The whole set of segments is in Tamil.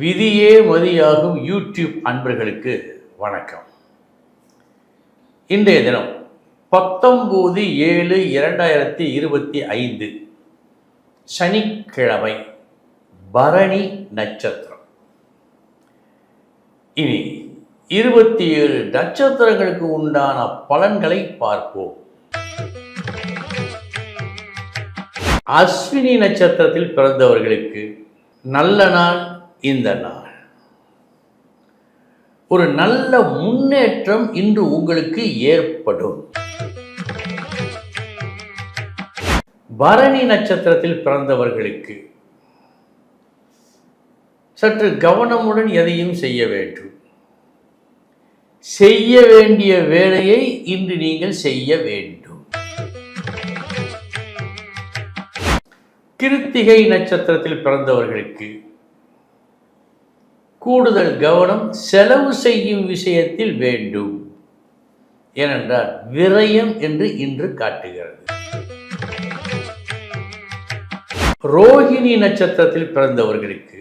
விதியே மதியாகும் யூடியூப் அன்பர்களுக்கு வணக்கம். இன்றைய தினம் பத்தொம்போது ஏழு இரண்டாயிரத்தி இருபத்தி ஐந்து சனிக்கிழமை பரணி நட்சத்திரம். இனி இருபத்தி ஏழு நட்சத்திரங்களுக்கு உண்டான பலன்களை பார்ப்போம். அஸ்வினி நட்சத்திரத்தில் பிறந்தவர்களுக்கு நல்ல நாள் இந்த நாள். ஒரு நல்ல முன்னேற்றம் இன்று உங்களுக்கு ஏற்படும். பரணி நட்சத்திரத்தில் பிறந்தவர்களுக்கு சற்று கவனமுடன் எதையும் செய்ய வேண்டும். செய்ய வேண்டிய வேலையை இன்று நீங்கள் செய்ய வேண்டும். கிருத்திகை நட்சத்திரத்தில் பிறந்தவர்களுக்கு கூடுதல் கவனம் செலவு செய்யும் விஷயத்தில் வேண்டும். ஏனென்றால் விரயம் என்று இன்று காட்டுகிறது. ரோஹிணி நட்சத்திரத்தில் பிறந்தவர்களுக்கு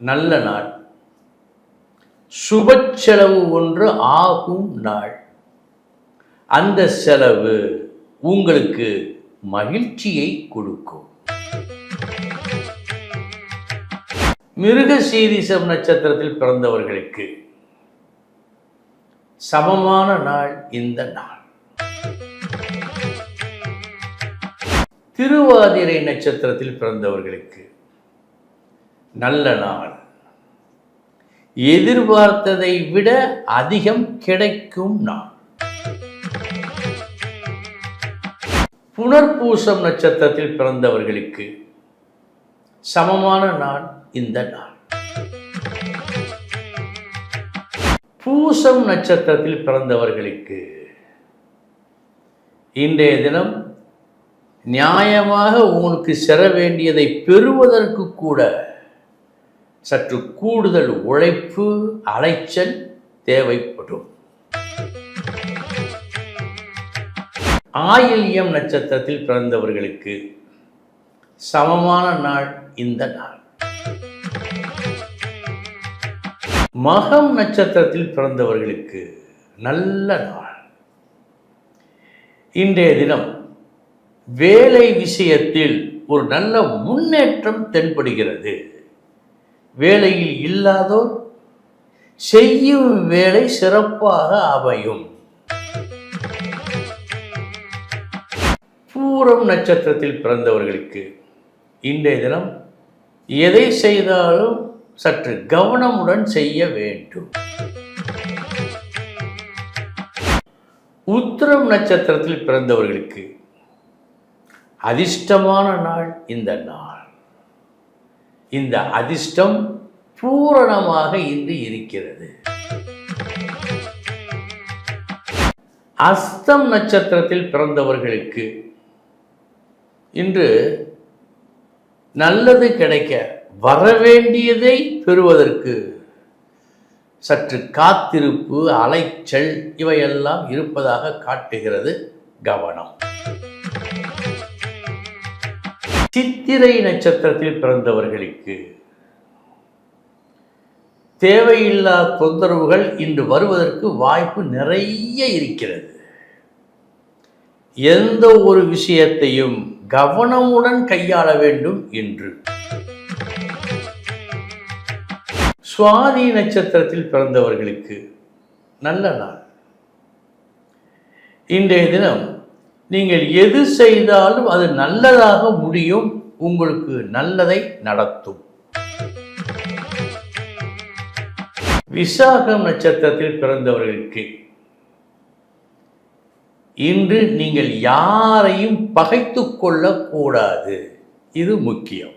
நல்ல நாள். சுப செலவு ஒன்று ஆகும் நாள். அந்த செலவு உங்களுக்கு மகிழ்ச்சியை கொடுக்கும். மிருக சீரிசம் நட்சத்திரத்தில் பிறந்தவர்களுக்கு சமமான நாள் இந்த நாள். திருவாதிரை நட்சத்திரத்தில் பிறந்தவர்களுக்கு நல்ல நாள். எதிர்பார்த்ததை விட அதிகம் கிடைக்கும் நாள். புனர்பூசம் நட்சத்திரத்தில் பிறந்தவர்களுக்கு சமமான நாள் இந்த நாள். பூசம் நட்சத்திரத்தில் பிறந்தவர்களுக்கு இன்றைய தினம் நியாயமாக உங்களுக்கு செர வேண்டியதை பெறுவதற்கு கூட சற்று கூடுதல் உழைப்பு அலைச்சல் தேவைப்படும். ஆயில்யம் நட்சத்திரத்தில் பிறந்தவர்களுக்கு சமமான நாள் இந்த நாள். மகம் நட்சத்திரத்தில் பிறந்தவர்களுக்கு நல்ல நாள். இன்றைய தினம் வேலை விஷயத்தில் ஒரு நல்ல முன்னேற்றம் தென்படுகிறது. வேலையில் இல்லாதோர் செய்யும் வேலை சிறப்பாக அமையும். பூரம் நட்சத்திரத்தில் பிறந்தவர்களுக்கு இன்றைய தினம் எதை செய்தாலும் சற்று கவனமுடன் செய்ய வேண்டும். உத்திரம் நட்சத்திரத்தில் பிறந்தவர்களுக்கு அதிர்ஷ்டமான நாள் இந்த நாள். இந்த அதிர்ஷ்டம் பூரணமாக இன்று இருக்கிறது. அஸ்தம் நட்சத்திரத்தில் பிறந்தவர்களுக்கு இன்று நல்லது கிடைக்க வரவேண்டியதை பெறுவதற்கு சற்று காத்திருப்பு அலைச்சல் இவையெல்லாம் இருப்பதாக காட்டுகிறது கவனம். சித்திரை நட்சத்திரத்தில் பிறந்தவர்களுக்கு தேவையில்லா தொந்தரவுகள் இன்று வருவதற்கு வாய்ப்பு நிறைய இருக்கிறது. எந்த ஒரு விஷயத்தையும் கவனமுடன் கையாள வேண்டும் என்று சுவாதி நட்சத்திரத்தில் பிறந்தவர்களுக்கு நல்ல நாள். இன்றைய தினம் நீங்கள் எது செய்தாலும் அது நல்லதாக முடியும் உங்களுக்கு நல்லதை நடத்தும். விசாகம் நட்சத்திரத்தில் பிறந்தவர்களுக்கு இன்று நீங்கள் யாரையும் பகைத்து கொள்ளக்கூடாது. இது முக்கியம்.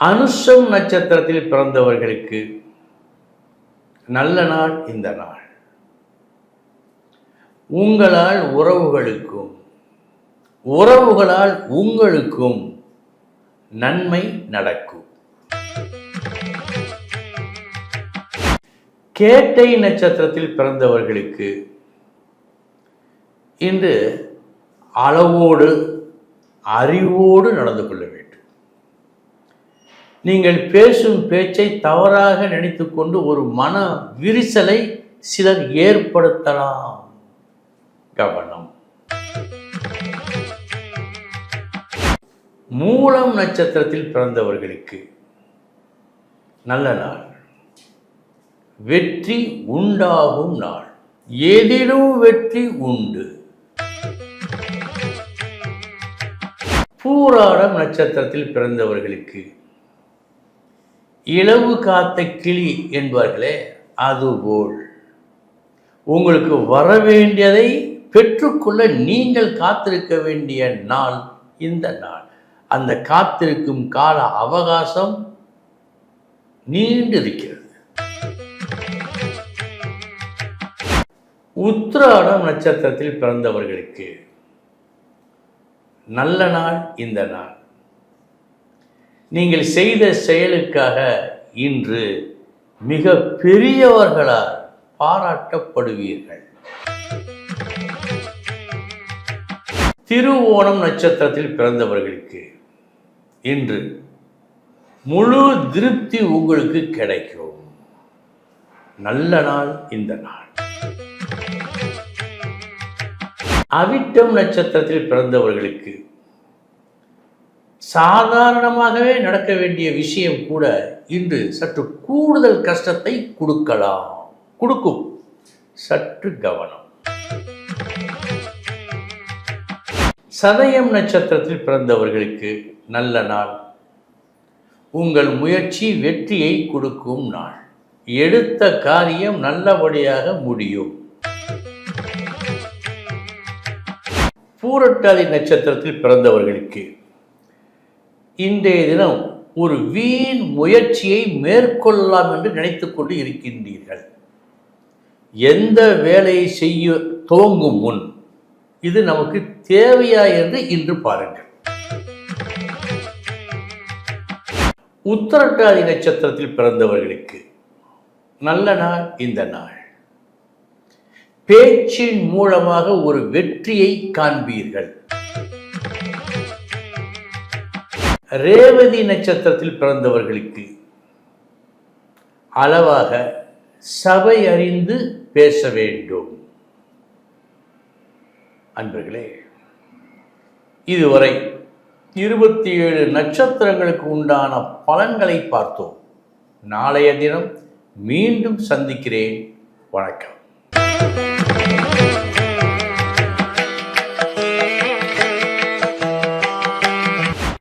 அனுஷம் நட்சத்திரத்தில் பிறந்தவர்களுக்கு நல்ல நாள் இந்த நாள். உங்களால் உறவுகளுக்கும் உறவுகளால் உங்களுக்கும் நன்மை நடக்கும். கேட்டை நட்சத்திரத்தில் பிறந்தவர்களுக்கு இன்று அளவோடு அறிவோடு நடந்து கொள்ள வேண்டும். நீங்கள் பேசும் பேச்சை தவறாக நினைத்துக்கொண்டு ஒரு மன விரிசலை சிலர் ஏற்படுத்தலாம். கவனம். மூலம் நட்சத்திரத்தில் பிறந்தவர்களுக்கு நல்ல நாள். வெற்றி உண்டாகும் நாள். எதிலும் வெற்றி உண்டு. பூராடம் நட்சத்திரத்தில் பிறந்தவர்களுக்கு இளவு காத்த கிளி என்பார்களே அதுபோல். உங்களுக்கு வர வேண்டியதை பெற்றுக்கொள்ள நீங்கள் காத்திருக்க வேண்டிய நாள் இந்த நாள். அந்த காத்திருக்கும் கால அவகாசம் நீண்டிருக்கிறது. உத்திராடம் நட்சத்திரத்தில் பிறந்தவர்களுக்கு நல்ல நாள் இந்த நாள். நீங்கள் செய்த செயலுக்காக இன்று மிக பெரியவர்களால் பாராட்டப்படுவீர்கள். திருவோணம் நட்சத்திரத்தில் பிறந்தவர்களுக்கு இன்று முழு திருப்தி உங்களுக்கு கிடைக்கும். நல்ல நாள் இந்த நாள். அவிட்டம் நட்சத்திரத்தில் பிறந்தவர்களுக்கு சாதாரணமாகவே நடக்க வேண்டிய விஷயம் கூட இன்று சற்று கூடுதல் கஷ்டத்தை கொடுக்கலாம். கொடுக்கும். சற்று கவனம். சதயம் நட்சத்திரத்தில் பிறந்தவர்களுக்கு நல்ல நாள். உங்கள் முயற்சி வெற்றியை கொடுக்கும் நாள். எடுத்த காரியம் நல்லபடியாக முடியும். பூரட்டாதி நட்சத்திரத்தில் பிறந்தவர்களுக்கு இன்றைய தினம் ஒரு வீண் முயற்சியை மேற்கொள்ளலாம் என்று நினைத்து கொண்டு இருக்கின்றீர்கள். எந்த வேலையை செய்ய துவங்கும் முன் இது நமக்கு தேவையா என்று இன்று பாருங்கள். உத்தரட்டாதி நட்சத்திரத்தில் பிறந்தவர்களுக்கு நல்ல நாள் இந்த நாள். பேச்சின் மூலமாக ஒரு வெற்றியை காண்பீர்கள். ரேவதி நட்சத்திரத்தில் பிறந்தவர்களுக்கு அளவாக சபை அறிந்து பேச வேண்டும். அன்பர்களே இதுவரை இருபத்தி ஏழு நட்சத்திரங்களுக்கு உண்டான பலன்களை பார்த்தோம். நாளைய தினம் மீண்டும் சந்திக்கிறேன். வணக்கம்.